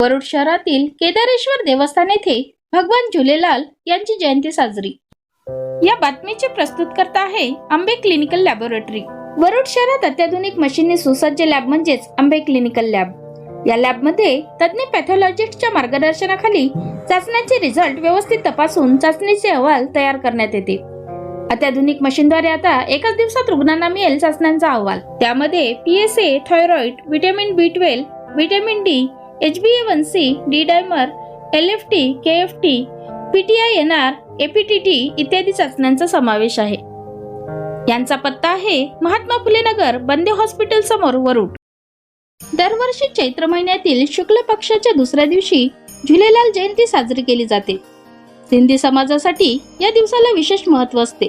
वरुड शहरातील केदारेश्वर देवस्थान येथे भगवान झुलेलाल यांची जयंती साजरी. या बातमीचे प्रस्तुत करता आहे आंबे क्लिनिकल लॅबोरेटरी. वरुड शहरात अत्याधुनिक मशीनने सुसज्ज लॅब म्हणजेच आंबे क्लिनिकल लॅब. या लॅबमध्ये तज्ज्ञ पॅथॉलॉजिस्टच्या मार्गदर्शनाखाली चाचण्यांचे रिझल्ट व्यवस्थित तपासून चाचणीचे अहवाल तयार करण्यात येते. अत्याधुनिक मशीनद्वारे आता एकाच दिवसात रुग्णांना मिळेल चाचण्यांचा अहवाल. त्यामध्ये PSA thyroid vitamin B twelve vitamin D H B A one C D dimer L F T K F T P T I N R APTT इत्यादी चाचण्यांचा समावेश आहे. यांचा पत्ता आहे महात्मा फुले नगर बंदे हॉस्पिटल समोर वरुड. दरवर्षी चैत्र महिन्यातील शुक्ल पक्षाच्या दुसऱ्या दिवशी झुलेलाल जयंती साजरी केली जाते. सिंधी समाजासाठी या दिवसाला विशेष महत्त्व असते.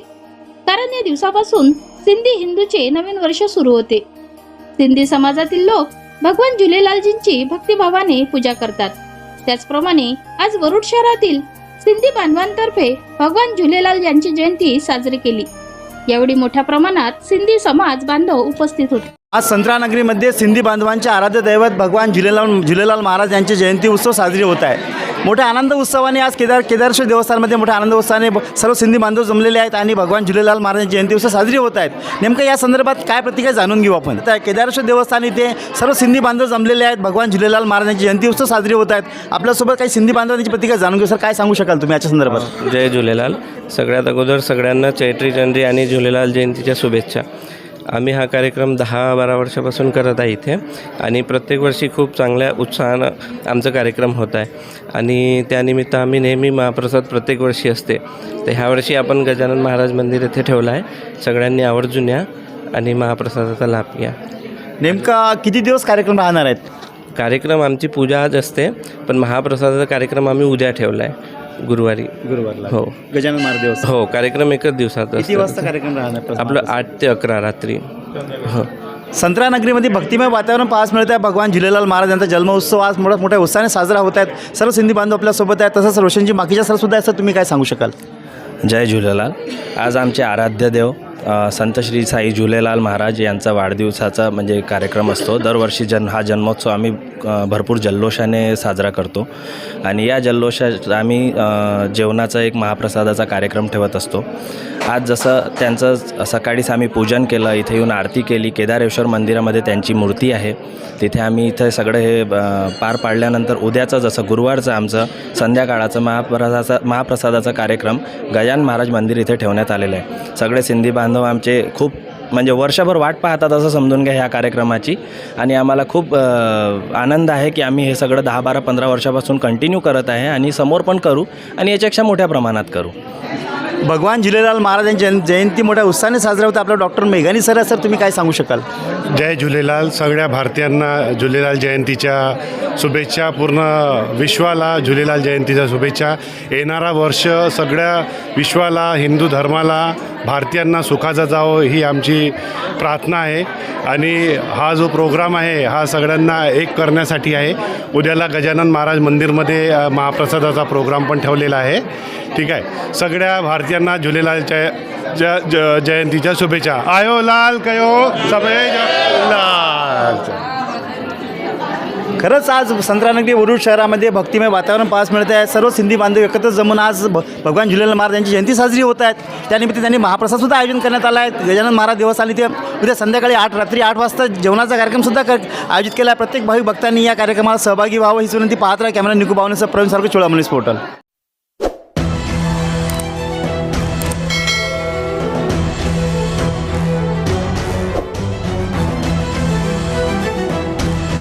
कारण या दिवसापासून सिंधी हिंदूचे नवीन वर्ष सुरू होते. सिंधी समाजातील लोक भगवान झुलेलालजींची भक्तिभावाने पूजा करतात. त्याचप्रमाणे आज वरुड शहरातील सिंधी बांधवांतर्फे भगवान झुलेलाल यांची जयंती साजरी केली. यावेळी मोठ्या प्रमाणात सिंधी समाज बांधव उपस्थित होते. आज संत्रानगरीमध्ये सिंधी बांधवांचे आराध्य दैवत भगवान झुलेलाल झुलेलाल महाराज यांची जयंती उत्सव साजरी होत आहे. मोठ्या आनंद उत्सवाने आज केदार केदारेश्वर देवस्थानमध्ये मोठ्या आनंद उत्सवाने सर्व सिंधी बांधव जमलेले आहेत आणि भगवान झुलेलाल महाराजांची जयंती उत्सव साजरी होत आहेत. नेमकं या संदर्भात काय प्रतिक्रिया जाणून घेऊ आपण? तर केदारेश्वर देवस्थान इथे सर्व सिंधी बांधव जमलेले आहेत भगवान झुलेलाल महाराजांची जयंती उत्सव साजरी होत आहेत. आपल्यासोबत काही सिंधी बांधवांची प्रतिक्रिया जाणून घेऊ. सर काय सांगू शकाल तुम्ही याच्या संदर्भात? जय झुलेलाल. सगळ्यात अगोदर सगळ्यांना चैत्री चंद्री आणि झुलेलाल जयंतीच्या शुभेच्छा. आम्ही हा कार्यक्रम दहा बारा वर्षापासून करत आहे इथे. आणि प्रत्येक वर्षी खूप चांगल्या उत्साहानं आमचा कार्यक्रम होत आहे. आणि त्यानिमित्त आम्ही नेहमी महाप्रसाद प्रत्येक वर्षी असते. तर ह्या वर्षी आपण गजानन महाराज मंदिर येथे ठेवलं आहे. सगळ्यांनी आवर्जून या आणि महाप्रसादाचा लाभ घ्या. नेमका किती दिवस कार्यक्रम राहणार आहेत? कार्यक्रम आमची पूजा आज असते पण महाप्रसादाचा कार्यक्रम आम्ही उद्या ठेवला आहे. गुरुवारी. गुरुवारला. हो. गजानन महाराज देवस्थान हो कार्यक्रम एकच दिवसात किती वाजता कार्यक्रम राहणार आपलं आठ ते अकरा रात्री. हो. संत्रानगरीमध्ये भक्तिमय वातावरण पाहास मिळत आहे भगवान झुलेलाल महाराज यांचा जन्मोत्सव आज मोठ्या मोठ्या उत्साहाने साजरा होत आहेत. सर्व सिंधी बांधव आपल्यासोबत आहेत. तसंच रोशनजी बाकीच्या सर सुद्धा आहेत. सर तुम्ही काय सांगू शकाल? जय झुलेलाल. आज आमचे आराध्य देव संत श्री साई झुलेलाल महाराज यांचा वाढदिवसाचा म्हणजे कार्यक्रम असतो. दरवर्षी जन हा जन्मोत्सव आम्ही भरपूर जल्लोषाने साजरा करतो. आणि या जल्लोषात आम्ही जेवणाचा एक महाप्रसादाचा कार्यक्रम ठेवत असतो. आज जसं त्यांचं सकाळीच आम्ही पूजन केलं इथे येऊन आरती केली केदारेश्वर मंदिरामध्ये त्यांची मूर्ती आहे. तिथे आम्ही इथे सगळं हे पार पाडल्यानंतर उद्याचं जसं गुरुवारचं आमचं संध्याकाळाचं महाप्रसादाचा महाप्रसादाचा कार्यक्रम गजान महाराज मंदिर इथे ठेवण्यात आलेलं आहे. सगळे सिंधी बांधव आमचे खूप म्हणजे वर्षभर वाट पाहतात असं समजून घ्या ह्या कार्यक्रमाची. आणि आम्हाला खूप आनंद आहे की आम्ही हे सगळं दहा बारा पंधरा वर्षापासून कंटिन्यू करत आहे आणि समोर पण करू आणि याच्यापेक्षा मोठ्या प्रमाणात करू. भगवान झुलेलाल महाराज यांची जयंती मोठ्या उत्साहाने साजरा होते आपला डॉक्टर मेघानी सर सर तुम्ही काय सांगू शकाल? जय झुलेलाल. सगळ्या भारतीयांना झुलेलाल जयंतीच्या शुभेच्छा. पूर्ण विश्वाला झुलेलाल जयंतीच्या शुभेच्छा. येणारा वर्ष सगळ्या विश्वाला हिंदू धर्माला भारतीयांना सुखाचा जावं ही आमची प्रार्थना आहे. आणि हा जो प्रोग्राम आहे हा सगळ्यांना एक करण्यासाठी आहे. उद्याला गजानन महाराज मंदिरमध्ये महाप्रसादाचा प्रोग्राम पण ठेवलेला आहे. ठीक आहे. सगळ्या भारतीयांना झुलेलालच्या ज ज जयंतीच्या शुभेच्छा. आयो लाल कयो. सभे लाल. खरंच आज संत्रानगरी वरुड शहरामध्ये भक्तिमय वातावरण पाहास मिळत आहे सर्व सिंधी बांधव एकत्र जमून आज भ भगवान झुलेलाल महाराज यांची जयंती साजरी होत आहेत त्यानिमित्त त्यांनी महाप्रसादसुद्धा आयोजन करण्यात आला आहे. गजानन महाराज देवस्थान ते उद्या संध्याकाळी आठ रात्री आठ वाजता जेवणाचा कार्यक्रमसुद्धा कर आयोजित केला आहे. प्रत्येक भाविक भक्तांनी या कार्यक्रमाला सहभागी व्हावं ही विनंती पाहत राहा. कॅमेरा निकू बावनेसह प्रवीण सारखं चोळामणीस पोर्टल.